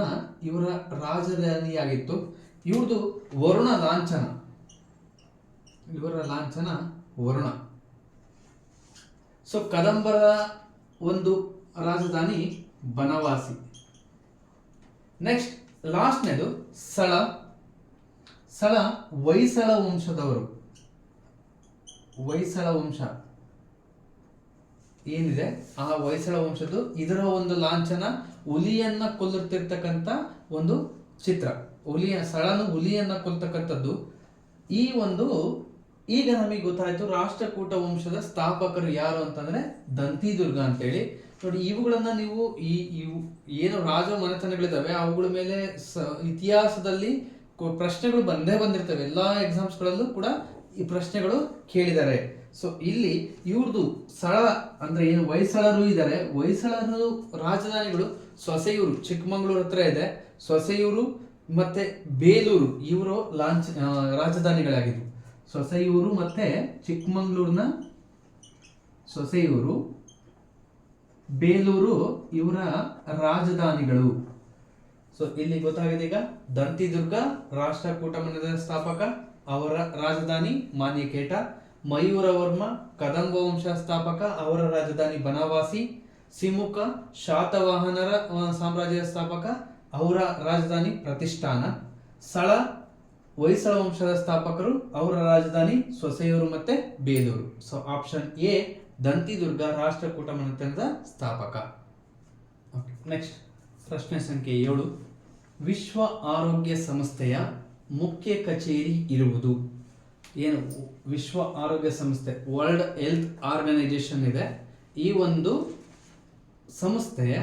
ಇವರ ರಾಜಧಾನಿಯಾಗಿತ್ತು. ಇವ್ರದ್ದು ವರುಣ ಲಾಂಛನ. ಇವರ ಲಾಂಛನ? ವರುಣ. ಸೊ ಕದಂಬರ ಒಂದು ರಾಜಧಾನಿ ಬನವಾಸಿ. ನೆಕ್ಸ್ಟ್ ಲಾಸ್ಟ್ನೇದು ಸಳ. ಸಳ ಹೊಯ್ಸಳ ವಂಶದವರು. ಹೊಯ್ಸಳ ವಂಶ. ಏನಿದೆ? ಆ ಹೊಯ್ಸಳ ವಂಶದ್ದು ಇದರ ಒಂದು ಲಾಂಛನ, ಹುಲಿಯನ್ನ ಕೊಲ್ಲುತ್ತಿರ್ತಕ್ಕಂಥ ಒಂದು ಚಿತ್ರ. ಹುಲಿಯ ಸಳನು ಹುಲಿಯನ್ನ ಕೊಲ್ತಕ್ಕಂಥದ್ದು. ಈ ಒಂದು ಈಗ ನಮಗೆ ಗೊತ್ತಾಯ್ತು ರಾಷ್ಟ್ರಕೂಟ ವಂಶದ ಸ್ಥಾಪಕರು ಯಾರು ಅಂತಂದ್ರೆ ದಂತಿದುರ್ಗ ಅಂತೇಳಿ. ನೋಡಿ, ಇವುಗಳನ್ನ ನೀವು ಈ ಇವು ಏನು ರಾಜ ಮನೆತನಗಳಿದಾವೆ, ಅವುಗಳ ಮೇಲೆ ಇತಿಹಾಸದಲ್ಲಿ ಪ್ರಶ್ನೆಗಳು ಬಂದೇ ಬಂದಿರ್ತವೆ. ಎಲ್ಲಾ ಎಕ್ಸಾಮ್ಸ್ಗಳಲ್ಲೂ ಕೂಡ ಈ ಪ್ರಶ್ನೆಗಳು ಕೇಳಿದ್ದಾರೆ ಸೊ ಇಲ್ಲಿ ಇವ್ರದ್ದು ಸಳ ಅಂದ್ರೆ ಏನು ಹೊಯ್ಸಳರು ಇದ್ದಾರೆ ಹೊಯ್ಸಳರು ರಾಜಧಾನಿಗಳು ಸೊಸೆಯೂರು ಚಿಕ್ಕಮಂಗ್ಳೂರ್ ಹತ್ರ ಇದೆ. ಸೊಸೆಯೂರು ಮತ್ತೆ ಬೇಲೂರು, ಇವರು ಲಾಂಚ್ ರಾಜಧಾನಿಗಳಾಗಿದ್ವು ಸೊಸೆಯೂರು ಮತ್ತೆ ಚಿಕ್ಕಮಂಗ್ಳೂರಿನ ಸೊಸೆಯೂರು, ಬೇಲೂರು ಇವರ ರಾಜಧಾನಿಗಳು. ಸೊ ಇಲ್ಲಿ ಗೊತ್ತಾಗಿದೆ ಈಗ ದಂತಿದುರ್ಗ ರಾಷ್ಟ್ರಕೂಟ ಮನದ ಸ್ಥಾಪಕ, ಅವರ ರಾಜಧಾನಿ ಮಾನ್ಯಕೇಟ ಮಯೂರವರ್ಮ ಕದಂಬ ವಂಶ ಸ್ಥಾಪಕ, ಅವರ ರಾಜಧಾನಿ ಬನವಾಸಿ ಸಿಮುಖ ಶಾತವಾಹನರ ಸಾಮ್ರಾಜ್ಯದ ಸ್ಥಾಪಕ ಅವರ ರಾಜಧಾನಿ ಪ್ರತಿಷ್ಠಾನ. ಸಳ ಹೊಯ್ಸಳ ವಂಶದ ಸ್ಥಾಪಕರು, ಅವರ ರಾಜಧಾನಿ ಸೊಸೆಯೂರು ಮತ್ತೆ Belur. So option A Dantidurga Rashtrakuta ಮನೆತನದ ಸ್ಥಾಪಕ ನೆಕ್ಸ್ಟ್ ಪ್ರಶ್ನೆ ಸಂಖ್ಯೆ ಏಳು. ವಿಶ್ವ ಆರೋಗ್ಯ ಸಂಸ್ಥೆಯ ಮುಖ್ಯ ಕಚೇರಿ ಇರುವುದು. ಏನು? ವಿಶ್ವ ಆರೋಗ್ಯ ಸಂಸ್ಥೆ ವರ್ಲ್ಡ್ ಹೆಲ್ತ್ ಆರ್ಗನೈಜೇಷನ್ ಇದೆ. ಈ ಒಂದು ಸಂಸ್ಥೆಯ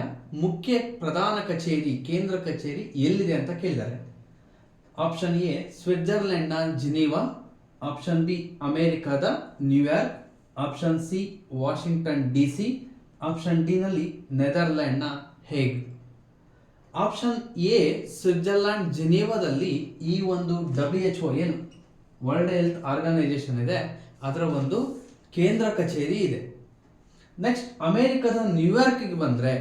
ಮುಖ್ಯ ಪ್ರಧಾನ ಕಚೇರಿ, ಕೇಂದ್ರ ಕಚೇರಿ ಎಲ್ಲಿದೆ ಅಂತ ಕೇಳಿದ್ದಾರೆ. ಆಪ್ಷನ್ ಎ ಸ್ವಿಟ್ಜರ್ಲೆಂಡ್ನ ಜಿನೀವಾ ಆಪ್ಷನ್ ಬಿ ಅಮೆರಿಕದ New York option C Washington D C option D ನಲ್ಲಿ ನೆದರ್ಲ್ಯಾಂಡ್ನ ಹೇಗ್ ಆಪ್ಷನ್ ಎ ಸ್ವಿಟ್ಜರ್ಲ್ಯಾಂಡ್ ಜಿನೀವಾದಲ್ಲಿ ಈ ಒಂದು ಡಬ್ಲ್ಯೂ ಎಚ್ ಒ ಏನು? ವರ್ಲ್ಡ್ ಹೆಲ್ತ್ ಆರ್ಗನೈಸೇಷನ್ ಇದೆ. ಅದರ ಒಂದು ಕೇಂದ್ರ ಕಚೇರಿ ಇದೆ. ನೆಕ್ಸ್ಟ್ ಅಮೆರಿಕದ ನ್ಯೂಯಾರ್ಕಿಗೆ ಬಂದರೆ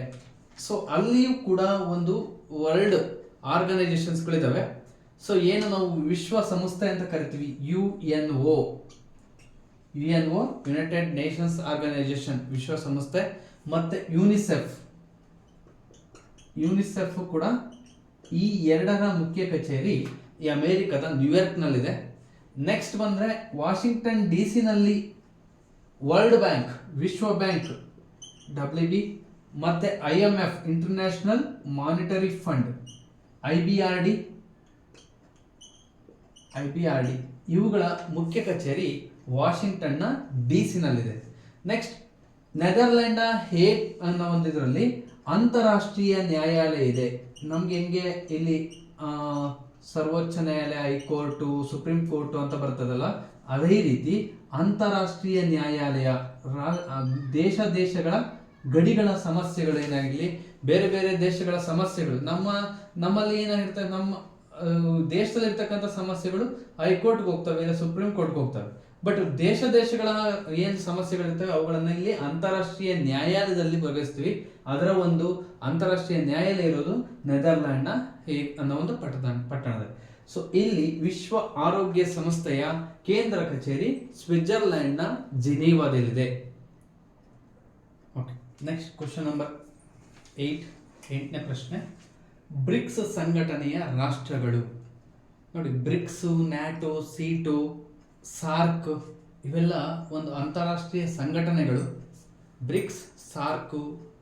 ಸೊ ಅಲ್ಲಿಯೂ ಕೂಡ ಒಂದು ವರ್ಲ್ಡ್ ಆರ್ಗನೈಸೇಷನ್ಸ್ಗಳಿದ್ದಾವೆ ಸೊ ಏನು ನಾವು ವಿಶ್ವ ಸಂಸ್ಥೆ ಅಂತ ಕರಿತೀವಿ? U N O U N O United Nations Organisation ವಿಶ್ವಸಂಸ್ಥೆ ಮತ್ತೆ ಯುನಿಸೆಫ್ ಯುನಿಸೆಫ್ ಕೂಡ ಈ ಎರಡರ ಮುಖ್ಯ ಕಚೇರಿ ಈ ಅಮೆರಿಕದ ನ್ಯೂಯಾರ್ಕ್ನಲ್ಲಿದೆ ನೆಕ್ಸ್ಟ್ ಬಂದರೆ ವಾಷಿಂಗ್ಟನ್ ಡಿ ಸಿನಲ್ಲಿ ವರ್ಲ್ಡ್ ಬ್ಯಾಂಕ್, ವಿಶ್ವ ಬ್ಯಾಂಕ್ ಡಬ್ಲ್ಯೂ ಬಿ ಮತ್ತು I M F International Monetary Fund I B R D I B R D ಇವುಗಳ ಮುಖ್ಯ ಕಚೇರಿ ವಾಷಿಂಗ್ಟನ್ನ ಡಿ ಸಿನಲ್ಲಿದೆ. ನೆಕ್ಸ್ಟ್ ನೆದರ್ಲ್ಯಾಂಡ್ನ ಹೇಗ್ ಅನ್ನೋ ಒಂದು ಇದರಲ್ಲಿ ಅಂತಾರಾಷ್ಟ್ರೀಯ ನ್ಯಾಯಾಲಯ ಇದೆ. ನಮ್ಗೆ ಹೆಂಗೆ ಇಲ್ಲಿ ಸರ್ವೋಚ್ಚ ನ್ಯಾಯಾಲಯ, ಹೈಕೋರ್ಟು, ಸುಪ್ರೀಂ ಕೋರ್ಟು ಅಂತ ಬರ್ತದಲ್ಲ ಅದೇ ರೀತಿ ಅಂತಾರಾಷ್ಟ್ರೀಯ ನ್ಯಾಯಾಲಯ ದೇಶ ದೇಶಗಳ ಗಡಿಗಳ ಸಮಸ್ಯೆಗಳೇನಾಗಲಿ ಬೇರೆ ಬೇರೆ ದೇಶಗಳ ಸಮಸ್ಯೆಗಳು, ನಮ್ಮ, ನಮ್ಮಲ್ಲಿ ಏನಾಗಿರ್ತವೆ ನಮ್ಮ ದೇಶದಲ್ಲಿರ್ತಕ್ಕಂಥ ಸಮಸ್ಯೆಗಳು ಹೈಕೋರ್ಟ್ಗೆ ಹೋಗ್ತವೆ, ಇಲ್ಲ ಸುಪ್ರೀಂ ಕೋರ್ಟ್ಗೆ ಹೋಗ್ತವೆ. ಬಟ್ ದೇಶ ದೇಶಗಳ ಏನು ಸಮಸ್ಯೆಗಳಿರ್ತವೆ, ಅವುಗಳನ್ನ ಇಲ್ಲಿ ಅಂತಾರಾಷ್ಟ್ರೀಯ ನ್ಯಾಯಾಲಯದಲ್ಲಿ ಬಗೆಹರಿಸ್ತೀವಿ ಅದರ ಒಂದು ಅಂತಾರಾಷ್ಟ್ರೀಯ ನ್ಯಾಯಾಲಯ ಇರೋದು ನೆದರ್ಲ್ಯಾಂಡ್ನ ಅನ್ನೋ ಒಂದು ಪಟ್ಟಣ, ಪಟ್ಟಣದಲ್ಲಿ. ಸೊ ಇಲ್ಲಿ ವಿಶ್ವ ಆರೋಗ್ಯ ಸಂಸ್ಥೆಯ ಕೇಂದ್ರ ಕಚೇರಿ ಸ್ವಿಟ್ಜರ್ಲೆಂಡ್ನ ಜಿನೀವಾದಲ್ಲಿದೆ. Okay next question number eight ಎಂಟನೇ ಪ್ರಶ್ನೆ. ಬ್ರಿಕ್ಸ್ ಸಂಘಟನೆಯ ರಾಷ್ಟ್ರಗಳು. ನೋಡಿ, ಬ್ರಿಕ್ಸು, ನ್ಯಾಟೋ, ಸೀಟು, ಸಾರ್ಕ್ ಇವೆಲ್ಲ ಒಂದು ಅಂತಾರಾಷ್ಟ್ರೀಯ ಸಂಘಟನೆಗಳು. ಬ್ರಿಕ್ಸ್, ಸಾರ್ಕು,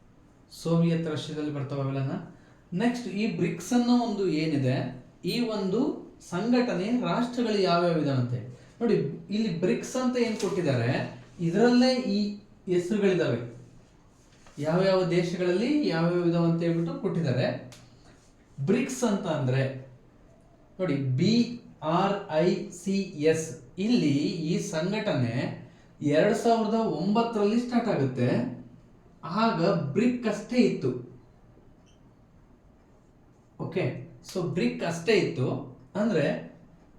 ಸೋವಿಯತ್ ರಷ್ಯಾದಲ್ಲಿ ಬರ್ತಾವೆ ಅವೆಲ್ಲನ. ನೆಕ್ಸ್ಟ್ ಈ ಬ್ರಿಕ್ಸ್ ಅನ್ನೋ ಒಂದು ಏನಿದೆ? ಈ ಒಂದು ಸಂಘಟನೆ ರಾಷ್ಟ್ರಗಳು ಯಾವ್ಯಾವ ಇದಾವಂತೆ ನೋಡಿ, ಇಲ್ಲಿ ಬ್ರಿಕ್ಸ್ ಅಂತ ಏನು ಕೊಟ್ಟಿದ್ದಾರೆ? ಇದರಲ್ಲೇ ಈ ಹೆಸರುಗಳಿದಾವೆ. ಯಾವ್ಯಾವ ದೇಶಗಳಲ್ಲಿ ಯಾವ್ಯಾವ ಇದಾವೆ ಅಂತ ಹೇಳ್ಬಿಟ್ಟು ಕೊಟ್ಟಿದ್ದಾರೆ. ಬ್ರಿಕ್ಸ್ ಅಂತ ಅಂದ್ರೆ, ನೋಡಿ, B R I C S. ಇಲ್ಲಿ ಈ ಸಂಘಟನೆ ಎರಡು ಸಾವಿರದ ಒಂಬತ್ತರಲ್ಲಿ ಸ್ಟಾರ್ಟ್ ಆಗುತ್ತೆ. ಆಗ ಬ್ರಿಕ್ ಅಷ್ಟೇ ಇತ್ತು. ಓಕೆ ಸೊ ಬ್ರಿಕ್ ಅಷ್ಟೇ ಇತ್ತು. ಅಂದ್ರೆ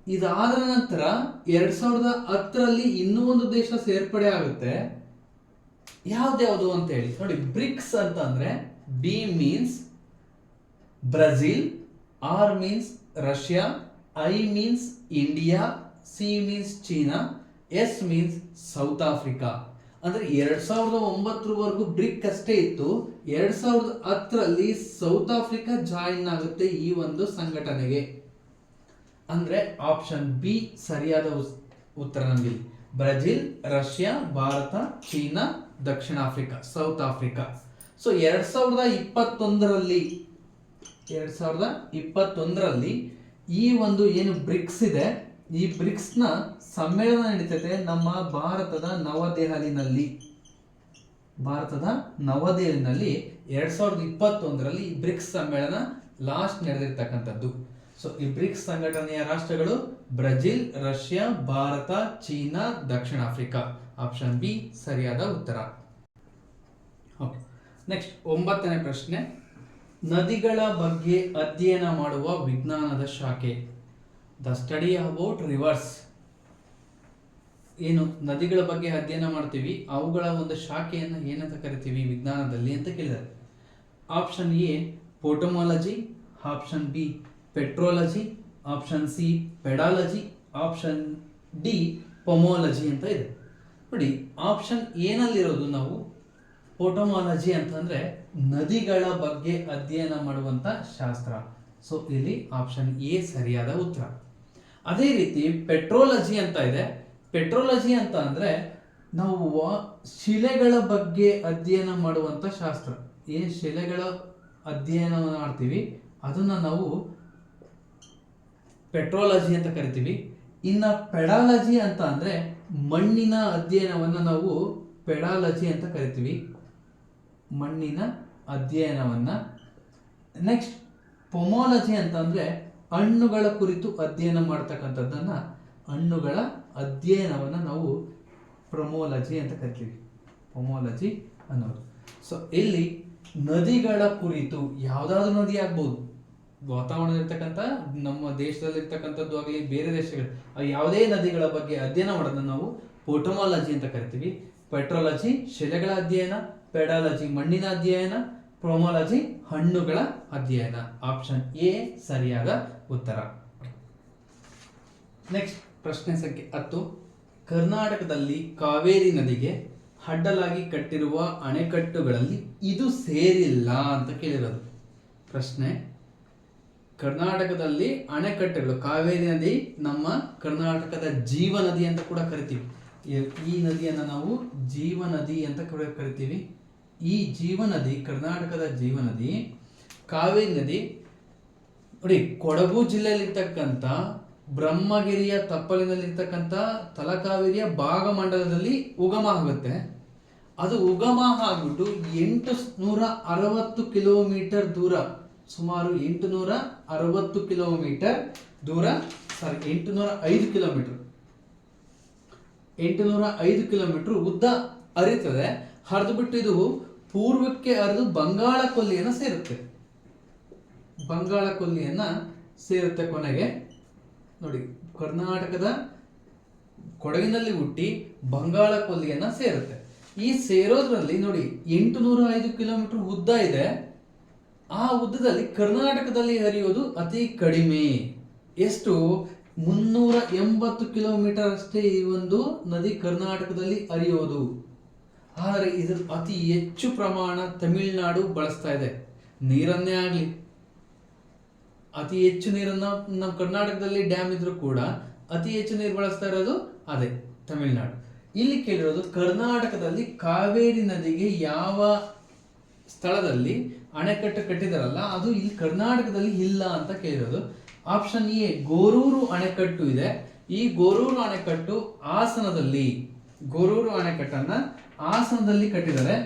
ಇದಾದ ನಂತರ ಎರಡ್ ಸಾವಿರದ ಹತ್ತರಲ್ಲಿ ಇನ್ನೂ ಒಂದು ದೇಶ ಸೇರ್ಪಡೆ ಆಗುತ್ತೆ. ಯಾವ್ದ್ಯಾವುದು ಅಂತ ಹೇಳಿ. ನೋಡಿ ಬ್ರಿಕ್ಸ್ ಅಂತ ಅಂದ್ರೆ B means Brazil R means Russia I means India C means China S means South Africa ಅಂದ್ರೆ ಎರಡ್ ಸಾವಿರದ ಒಂಬತ್ತರವರೆಗೂ ಬ್ರಿಕ್ ಅಷ್ಟೇ ಇತ್ತು. ಎರಡ್ ಸಾವಿರದ ಹತ್ತರಲ್ಲಿ ಸೌತ್ ಆಫ್ರಿಕಾ ಜಾಯಿನ್ ಆಗುತ್ತೆ ಈ ಒಂದು ಸಂಘಟನೆಗೆ. ಅಂದ್ರೆ ಆಪ್ಷನ್ ಬಿ ಸರಿಯಾದ ಉತ್ತರ ನಮಗೆ ಬ್ರೆಜಿಲ್, ರಷ್ಯಾ, ಭಾರತ, ಚೀನಾ, ದಕ್ಷಿಣ ಆಫ್ರಿಕಾ, ಸೌತ್ ಆಫ್ರಿಕಾ. ಸೊ ಎರಡ್ ಸಾವಿರದ ಇಪ್ಪತ್ತೊಂದರಲ್ಲಿ, ಎರಡ್ ಸಾವಿರದ ಇಪ್ಪತ್ತೊಂದರಲ್ಲಿ ಈ ಒಂದು ಏನು ಬ್ರಿಕ್ಸ್ ಇದೆ ಈ ಬ್ರಿಕ್ಸ್ನ ಸಮ್ಮೇಳನ ನಡೀತದೆ ನಮ್ಮ ಭಾರತದ ನವದೆಹಲಿನಲ್ಲಿ. ಭಾರತದ ನವದೆಹಲಿನಲ್ಲಿ ಎರಡ್ ಸಾವಿರದ ಇಪ್ಪತ್ತೊಂದರಲ್ಲಿ ಬ್ರಿಕ್ಸ್ ಸಮ್ಮೇಳನ ಲಾಸ್ಟ್ ನಡೆದಿರ್ತಕ್ಕಂಥದ್ದು. ಸೊ ಈ ಬ್ರಿಕ್ಸ್ ಸಂಘಟನೆಯ ರಾಷ್ಟ್ರಗಳು ಬ್ರೆಜಿಲ್, ರಷ್ಯಾ, ಭಾರತ, ಚೀನಾ, ದಕ್ಷಿಣ ಆಫ್ರಿಕಾ. ಆಪ್ಷನ್ ಬಿ ಸರಿಯಾದ ಉತ್ತರ. ಓಕೆ ನೆಕ್ಸ್ಟ್ ಒಂಬತ್ತನೇ ಪ್ರಶ್ನೆ. ನದಿಗಳ ಬಗ್ಗೆ ಅಧ್ಯಯನ ಮಾಡುವ ವಿಜ್ಞಾನದ ಶಾಖೆ. ದ ಸ್ಟಡಿ ಅಬೌಟ್ ರಿವರ್ಸ್ ಏನು? ನದಿಗಳ ಬಗ್ಗೆ ಅಧ್ಯಯನ ಮಾಡ್ತೀವಿ. ಅವುಗಳ ಒಂದು ಶಾಖೆಯನ್ನು ಏನಂತ ಕರಿತೀವಿ? ವಿಜ್ಞಾನದಲ್ಲಿ ಅಂತ ಕೇಳಿದ್ದಾರೆ. Option A potamology option B petrology option C pedology option D pomology ಅಂತ ಇದೆ. ನೋಡಿ ಆಪ್ಷನ್ ಏನಲ್ಲಿರೋದು ನಾವು ಪೋಟೋಮಾಲಜಿ ಅಂತಂದರೆ ನದಿಗಳ ಬಗ್ಗೆ ಅಧ್ಯಯನ ಮಾಡುವಂತ ಶಾಸ್ತ್ರ. ಸೊ ಇಲ್ಲಿ ಆಪ್ಷನ್ ಎ ಸರಿಯಾದ ಉತ್ತರ. ಅದೇ ರೀತಿ ಪೆಟ್ರೋಲಜಿ ಅಂತ ಇದೆ. ಪೆಟ್ರೋಲಜಿ ಅಂತ ಅಂದರೆ ನಾವು ಶಿಲೆಗಳ ಬಗ್ಗೆ ಅಧ್ಯಯನ ಮಾಡುವಂತ ಶಾಸ್ತ್ರ. ಏನ್ ಶಿಲೆಗಳ ಅಧ್ಯಯನ ಮಾಡ್ತೀವಿ. ಅದನ್ನ ನಾವು ಪೆಟ್ರೋಲಜಿ ಅಂತ ಕರಿತೀವಿ. ಇನ್ನ ಪೆಡಾಲಜಿ ಅಂತ ಅಂದರೆ ಮಣ್ಣಿನ ಅಧ್ಯಯನವನ್ನ ನಾವು ಪೆಡಾಲಜಿ ಅಂತ ಕರಿತೀವಿ. ಮಣ್ಣಿನ ಅಧ್ಯಯನವನ್ನ. ನೆಕ್ಸ್ಟ್ ಪೊಮಾಲಜಿ ಅಂತ ಅಂದ್ರೆ ಹಣ್ಣುಗಳ ಕುರಿತು ಅಧ್ಯಯನ ಮಾಡ್ತಕ್ಕಂಥದ್ದನ್ನ ಹಣ್ಣುಗಳ ಅಧ್ಯಯನವನ್ನ ನಾವು ಪ್ರೊಮೋಲಜಿ ಅಂತ ಕರಿತೀವಿ. ಪ್ರೊಮೋಲಜಿ ಅನ್ನೋದು. ಸೊ ಇಲ್ಲಿ ನದಿಗಳ ಕುರಿತು ಯಾವುದಾದ್ರೂ ನದಿ ಆಗ್ಬೋದು. ವಾತಾವರಣದಲ್ಲಿರ್ತಕ್ಕಂಥ, ನಮ್ಮ ದೇಶದಲ್ಲಿರ್ತಕ್ಕಂಥದ್ದು ಆಗಲಿ, ಬೇರೆ ದೇಶಗಳು ಯಾವುದೇ ನದಿಗಳ ಬಗ್ಗೆ ಅಧ್ಯಯನ ಮಾಡೋದನ್ನ ನಾವು ಪೋಟೋಮಾಲಜಿ ಅಂತ ಕರಿತೀವಿ. ಪೆಟ್ರೋಲಜಿ, ಶಿಲೆಗಳ ಅಧ್ಯಯನ, ಪೆಡಾಲಜಿ, ಮಣ್ಣಿನ ಅಧ್ಯಯನ ಪ್ರೊಮೋಲಜಿ ಹಣ್ಣುಗಳ ಅಧ್ಯಯನ. ಆಪ್ಷನ್ ಎ ಸರಿಯಾದ ಉತ್ತರ. ನೆಕ್ಸ್ಟ್ ಪ್ರಶ್ನೆ ಸಂಖ್ಯೆ ಹತ್ತು. ಕರ್ನಾಟಕದಲ್ಲಿ ಕಾವೇರಿ ನದಿಗೆ ಅಡ್ಡಲಾಗಿ ಕಟ್ಟಿರುವ ಅಣೆಕಟ್ಟುಗಳಲ್ಲಿ ಇದು ಸೇರಿಲ್ಲ ಅಂತ ಕೇಳಿರೋದು. ಪ್ರಶ್ನೆ, ಕರ್ನಾಟಕದಲ್ಲಿ ಅಣೆಕಟ್ಟುಗಳು, ಕಾವೇರಿ ನದಿ ನಮ್ಮ ಕರ್ನಾಟಕದ ಜೀವ ನದಿ ಅಂತ ಕೂಡ ಕರಿತೀವಿ. ಈ- ನದಿಯನ್ನು ನಾವು ಜೀವ ನದಿ ಅಂತ ಕೂಡ ಕರಿತೀವಿ. ಈ ಜೀವನದಿ, ಕರ್ನಾಟಕದ ಜೀವನದಿ, ಕಾವೇರಿ ನದಿ, ನೋಡಿ, ಕೊಡಗು ಜಿಲ್ಲೆಯಲ್ಲಿರ್ತಕ್ಕಂಥ ಬ್ರಹ್ಮಗಿರಿಯ ತಪ್ಪಲಿನಲ್ಲಿರ್ತಕ್ಕಂಥ ತಲಕಾವೇರಿಯ ಭಾಗಮಂಡಲದಲ್ಲಿ ಉಗಮ ಆಗುತ್ತೆ. ಅದು ಉಗಮ ಆಗ್ಬಿಟ್ಟು ಎಂಟು ನೂರ ಅರವತ್ತು ಕಿಲೋಮೀಟರ್ ದೂರ, ಸುಮಾರು ಎಂಟು ನೂರ ಅರವತ್ತು ಕಿಲೋಮೀಟರ್ ದೂರ, ಸಾರಿ ಎಂಟು ನೂರ ಐದು ಕಿಲೋಮೀಟರ್. ಎಂಟುನೂರ ಐದು ಕಿಲೋಮೀಟರ್ ಉದ್ದ ಹರಿತದೆ ಹರಿದು ಬಿಟ್ಟು ಇದು ಪೂರ್ವಕ್ಕೆ ಹರಿದು ಬಂಗಾಳ ಕೊಲ್ಲಿಯನ್ನ ಸೇರುತ್ತೆ. ಬಂಗಾಳ ಕೊಲ್ಲಿಯನ್ನ ಸೇರುತ್ತೆ ಕೊನೆಗೆ. ನೋಡಿ, ಕರ್ನಾಟಕದ ಕೊಡಗಿನಲ್ಲಿ ಹುಟ್ಟಿ ಬಂಗಾಳ ಕೊಲ್ಲಿಯನ್ನ ಸೇರುತ್ತೆ. ಈ ಸೇರೋದ್ರಲ್ಲಿ ನೋಡಿ ಎಂಟು ನೂರ ಐದು ಕಿಲೋಮೀಟರ್ ಉದ್ದ ಇದೆ. ಆ ಉದ್ದದಲ್ಲಿ ಕರ್ನಾಟಕದಲ್ಲಿ ಹರಿಯೋದು ಅತಿ ಕಡಿಮೆ. ಎಷ್ಟು? ಮುನ್ನೂರ ಎಂಬತ್ತು ಕಿಲೋಮೀಟರ್ ಅಷ್ಟೇ ಈ ಒಂದು ನದಿ ಕರ್ನಾಟಕದಲ್ಲಿ ಹರಿಯೋದು. ಆದರೆ ಇದರ ಅತಿ ಹೆಚ್ಚು ಪ್ರಮಾಣ ತಮಿಳುನಾಡು ಬಳಸ್ತಾ ಇದೆ. ನೀರನ್ನೇ ಆಗಲಿ. ಅತಿ ಹೆಚ್ಚು ನೀರನ್ನು ನಮ್ಮ ಕರ್ನಾಟಕದಲ್ಲಿ ಡ್ಯಾಮ್ ಇದ್ರೂ ಕೂಡ ಅತಿ ಹೆಚ್ಚು ನೀರು ಬಳಸ್ತಾ ಇರೋದು ಅದೇ ತಮಿಳುನಾಡು. ಇಲ್ಲಿ ಕೇಳಿರೋದು ಕರ್ನಾಟಕದಲ್ಲಿ ಕಾವೇರಿ ನದಿಗೆ ಯಾವ ಸ್ಥಳದಲ್ಲಿ ಅಣೆಕಟ್ಟು ಕಟ್ಟಿದಾರಲ್ಲ, ಅದು ಇಲ್ಲಿ ಕರ್ನಾಟಕದಲ್ಲಿ ಇಲ್ಲ ಅಂತ ಕೇಳಿರೋದು. ಆಪ್ಷನ್ ಎ, ಗೋರೂರು ಅಣೆಕಟ್ಟು ಇದೆ. ಈ ಗೋರೂರು ಅಣೆಕಟ್ಟು ಹಾಸನದಲ್ಲಿ, ಗೋರೂರು ಅಣೆಕಟ್ಟನ್ನ ಹಾಸನದಲ್ಲಿ ಕಟ್ಟಿದ್ದಾರೆ.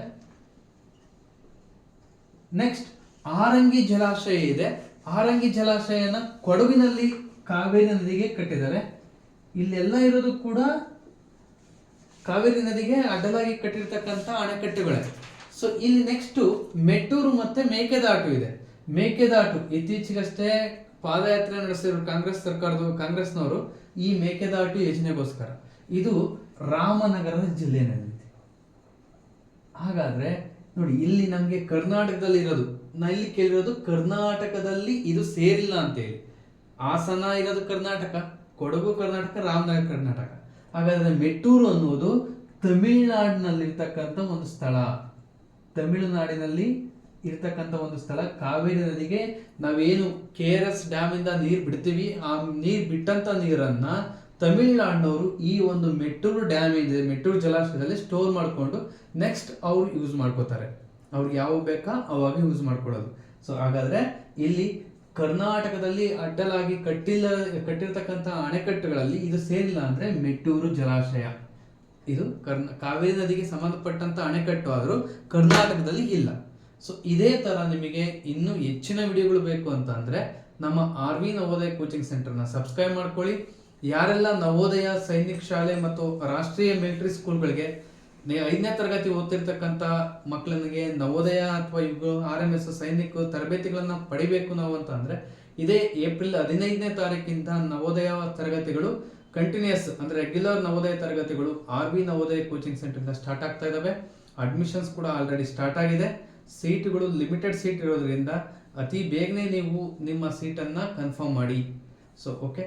ನೆಕ್ಸ್ಟ್ ಆರಂಗಿ ಜಲಾಶಯ ಇದೆ. ಆರಂಗಿ ಜಲಾಶಯನ ಕೊಡಗಿನಲ್ಲಿ ಕಾವೇರಿ ನದಿಗೆ ಕಟ್ಟಿದ್ದಾರೆ. ಇಲ್ಲೆಲ್ಲ ಇರೋದು ಕೂಡ ಕಾವೇರಿ ನದಿಗೆ ಅಡ್ಡಲಾಗಿ ಕಟ್ಟಿರ್ತಕ್ಕಂಥ ಅಣೆಕಟ್ಟುಗಳೇ. ಸೊ ಇಲ್ಲಿ ನೆಕ್ಸ್ಟ್ ಮೆಟ್ಟೂರು ಮತ್ತೆ ಮೇಕೆದಾಟು ಇದೆ. ಮೇಕೆದಾಟು ಇತ್ತೀಚೆಗಷ್ಟೇ ಪಾದಯಾತ್ರೆ ನಡೆಸಿದ್ರು ಕಾಂಗ್ರೆಸ್ ಸರ್ಕಾರದ, ಕಾಂಗ್ರೆಸ್ನವರು ಈ ಮೇಕೆದಾಟು ಯೋಜನೆಗೋಸ್ಕರ. ಇದು ರಾಮನಗರದ ಜಿಲ್ಲೆನಲ್ಲಿದೆ ಹಾಗಾದ್ರೆ ನೋಡಿ, ಇಲ್ಲಿ ನಮಗೆ ಕರ್ನಾಟಕದಲ್ಲಿ ಇರೋದು ನಾ ಇಲ್ಲಿ ಕೇಳಿರೋದು ಕರ್ನಾಟಕದಲ್ಲಿ ಇದು ಸೇರಿಲ್ಲ ಅಂತೇಳಿ. ಹಾಸನ ಇರೋದು ಕರ್ನಾಟಕ, ಕೊಡಗು ಕರ್ನಾಟಕ, ರಾಮನಗರ ಕರ್ನಾಟಕ. ಹಾಗಾದ್ರೆ ಮೆಟ್ಟೂರು ಅನ್ನೋದು ತಮಿಳುನಾಡಿನಲ್ಲಿರ್ತಕ್ಕಂಥ ಒಂದು ಸ್ಥಳ. ತಮಿಳುನಾಡಿನಲ್ಲಿ ಇರ್ತಕ್ಕಂಥ ಒಂದು ಸ್ಥಳ. ಕಾವೇರಿ ನದಿಗೆ ನಾವೇನು ಕೆ ಆರ್ ಎಸ್ ಡ್ಯಾಮ್ ಇಂದ ನೀರು ಬಿಡ್ತೀವಿ, ಆ ನೀರು ಬಿಟ್ಟಂತ ನೀರನ್ನ ತಮಿಳುನಾಡಿನವರು ಈ ಒಂದು ಮೆಟ್ಟೂರು ಡ್ಯಾಮ್ ಇದೆ, ಮೆಟ್ಟೂರು ಜಲಾಶಯದಲ್ಲಿ ಸ್ಟೋರ್ ಮಾಡಿಕೊಂಡು ನೆಕ್ಸ್ಟ್ ಅವ್ರು ಯೂಸ್ ಮಾಡ್ಕೋತಾರೆ. ಅವ್ರಿಗೆ ಯಾವ ಬೇಕಾ ಅವಾಗ ಯೂಸ್ ಮಾಡ್ಕೊಳ್ಳೋದು. ಸೊ ಹಾಗಾದ್ರೆ ಇಲ್ಲಿ ಕರ್ನಾಟಕದಲ್ಲಿ ಅಡ್ಡಲಾಗಿ ಕಟ್ಟಿಲ್ಲ, ಕಟ್ಟಿರ್ತಕ್ಕಂಥ ಅಣೆಕಟ್ಟುಗಳಲ್ಲಿ ಇದು ಸೇರಿಲ್ಲ ಅಂದ್ರೆ ಮೆಟ್ಟೂರು ಜಲಾಶಯ. ಇದು ಕರ್ನ, ಕಾವೇರಿ ನದಿಗೆ ಸಂಬಂಧಪಟ್ಟಂತ ಅಣೆಕಟ್ಟು ಆದರೂ ಕರ್ನಾಟಕದಲ್ಲಿ ಇಲ್ಲ. ಸೊ ಇದೇ ತರ ನಿಮಗೆ ಇನ್ನೂ ಹೆಚ್ಚಿನ ವಿಡಿಯೋಗಳು ಬೇಕು ಅಂತ ಅಂದ್ರೆ ನಮ್ಮ ಆರ್ ವಿ ನವೋದಯ ಕೋಚಿಂಗ್ ಸೆಂಟರ್ನ ಸಬ್ಸ್ಕ್ರೈಬ್ ಮಾಡ್ಕೊಳ್ಳಿ. ಯಾರೆಲ್ಲ ನವೋದಯ ಸೈನಿಕ್ ಶಾಲೆ ಮತ್ತು ರಾಷ್ಟ್ರೀಯ ಮಿಲಿಟರಿ ಸ್ಕೂಲ್ಗಳಿಗೆ ಐದನೇ ತರಗತಿ ಓದ್ತಿರ್ತಕ್ಕಂಥ ಮಕ್ಕಳಿಗೆ ನವೋದಯ ಅಥವಾ ಇವು ಆರ್ ಎಂ ಎಸ್ ಸೈನಿಕ ತರಬೇತಿಗಳನ್ನು ಪಡಿಬೇಕು ನಾವು ಅಂತ ಅಂದರೆ ಇದೇ ಏಪ್ರಿಲ್ ಹದಿನೈದನೇ ತಾರೀಕಿಂದ ನವೋದಯ ತರಗತಿಗಳು ಕಂಟಿನ್ಯೂಸ್ ಅಂದ್ರೆ ರೆಗ್ಯುಲರ್ ನವೋದಯ ತರಗತಿಗಳು R B Navodaya coaching centre start ಆಗ್ತಾ ಇದಾವೆ. ಅಡ್ಮಿಷನ್ಸ್ ಕೂಡ ಆಲ್ರೆಡಿ ಸ್ಟಾರ್ಟ್ ಆಗಿದೆ. ಸೀಟ್ಗಳು ಲಿಮಿಟೆಡ್ ಸೀಟ್ ಇರೋದ್ರಿಂದ ಅತಿ ಬೇಗನೆ ನೀವು ನಿಮ್ಮ ಸೀಟನ್ನು ಕನ್ಫರ್ಮ್ ಮಾಡಿ. So okay